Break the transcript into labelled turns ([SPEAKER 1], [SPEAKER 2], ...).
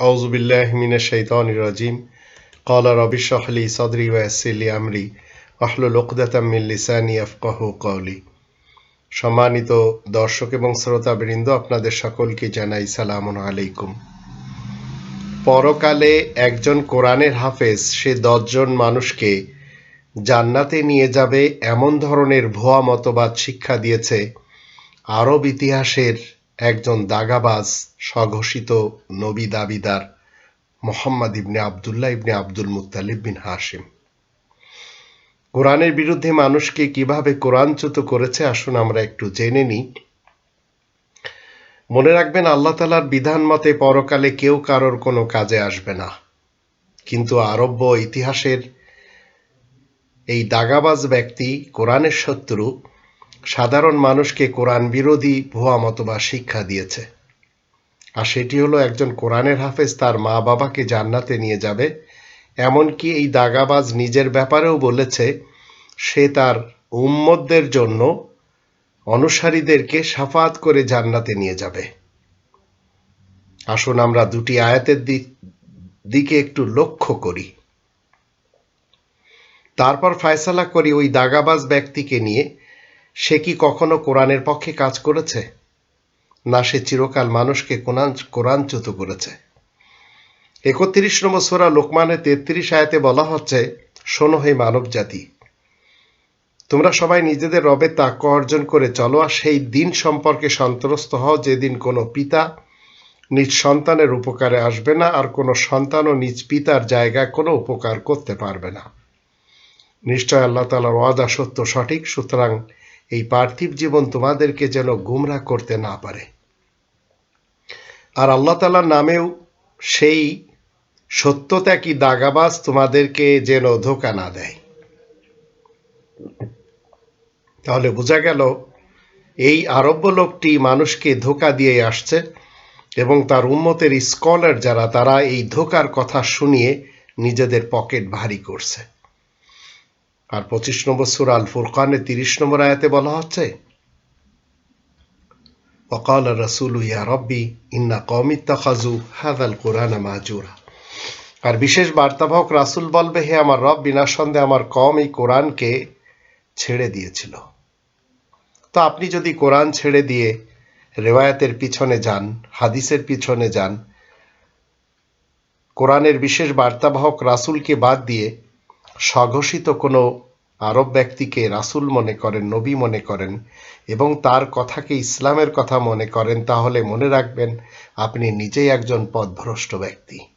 [SPEAKER 1] أعوذ بالله من الشيطان الرجيم قال رب اشرح لي صدري ويسر لي أمري واحلل عقدة من লিসানি يفقهوا قولي সম্মানিত দর্শক এবং শ্রোতাবৃন্দ আপনাদের সকলকে জানাই সালামুন আলাইকুম পরকালে একজন কোরআনের হাফেজ সে দশজন মানুষকে জান্নাতে নিয়ে যাবে এমন ধরনের ভুয়া মতবাদ শিক্ষা দিয়েছে আরব ইতিহাসের একজন দাগাবাজ, স্বঘোষিত নবী দাবিদার Muhammad ibn Abdullah ibn Abdul Muttalib bin Hashim. কোরআনের বিরুদ্ধে মানুষকে কীভাবে কোরআনচ্যুত করেছে আসুন আমরা একটু জেনে নিই। মনে রাখবেন আল্লাহ তালার বিধান মতে পরকালে কেউ কারোর কোনো কাজে আসবে না। কিন্তু আরব্য ইতিহাসের এই দাগাবাজ ব্যক্তি, কোরআনের শত্রু সাধারণ মানুষকে কোরআন বিরোধী ভুয়া মতবাদ শিক্ষা দিয়েছে। আর সেটি হলো একজন কোরআনের হাফেজ তার মা বাবাকে জান্নাতে নিয়ে যাবে, এমনকি এই দাগাবাজ নিজের ব্যাপারেও বলেছে, সে তার উম্মতদের জন্য অনুসারীদেরকে সাফাত করে জান্নাতে নিয়ে যাবে। আসুন আমরা দুটি আয়াতের দিকে একটু লক্ষ্য করি। তারপর ফায়সালা করি ওই দাগাবাজ ব্যক্তিকে নিয়ে সে কি কখনো কোরআনের পক্ষে কাজ করেছে? না, সে চিরকাল মানুষকে কোরআন কোরআনচ্যুত করেছে। একত্রিশ নম্বর সোরা লোকমানের তেত্রিশ আয়াতে বলা হচ্ছে, শোনো হে মানব জাতি তোমরা সবাই নিজেদের রবে তাক্য অর্জন করে চলো আর সেই দিন সম্পর্কে সন্ত্রস্ত হও যেদিন কোনো পিতা নিজ সন্তানের উপকারে আসবে না আর কোনো সন্তানও নিজ পিতার জায়গায় কোনো উপকার করতে পারবে না। নিশ্চয় আল্লাহ তালার ওয়াদা সত্য সঠিক, সুতরাং এই পার্থিব জীবন তোমাদেরকে যেন গুমরা করতে না পারে। আর আল্লাহ তালার নামেও সেই সত্যতা কি দাগাবাজ তোমাদেরকে যেন ধোকা না দেয়। তাহলে বোঝা গেল, এই আরব্য লোকটি মানুষকে ধোকা দিয়ে আসছে এবং তার উম্মতের স্কলার যারা, তারা এই ধোকার কথা শুনিয়ে নিজেদের পকেট ভারী করছে। আর পঁচিশ নম্বর সুর আল ফুরকানের তিরিশ নম্বর আয়াতে বলা হচ্ছে وقال الرسول يا ربي إن قوم اتخذوا هذا القرآن মাহজুরা আর বিশেষ বার্তাবাহক রাসুল বলবে হে আমার রব বিনা সন্দেহে আমার কম এই কোরআনকে ছেড়ে দিয়েছিল তো আপনি যদি কোরআন ছেড়ে দিয়ে রেওয়ায়াতের পিছনে যান হাদিসের পিছনে যান কোরআনের বিশেষ বার্তাবাহক রাসুলকে বাদ দিয়ে স্বঘোষিত কোনো আরব ব্যক্তিকে রাসুল মনে করেন, নবী মনে করেন এবং তার কথাকে ইসলামের কথা মনে করেন, তাহলে মনে রাখবেন আপনি নিজেই একজন পথভ্রষ্ট ব্যক্তি।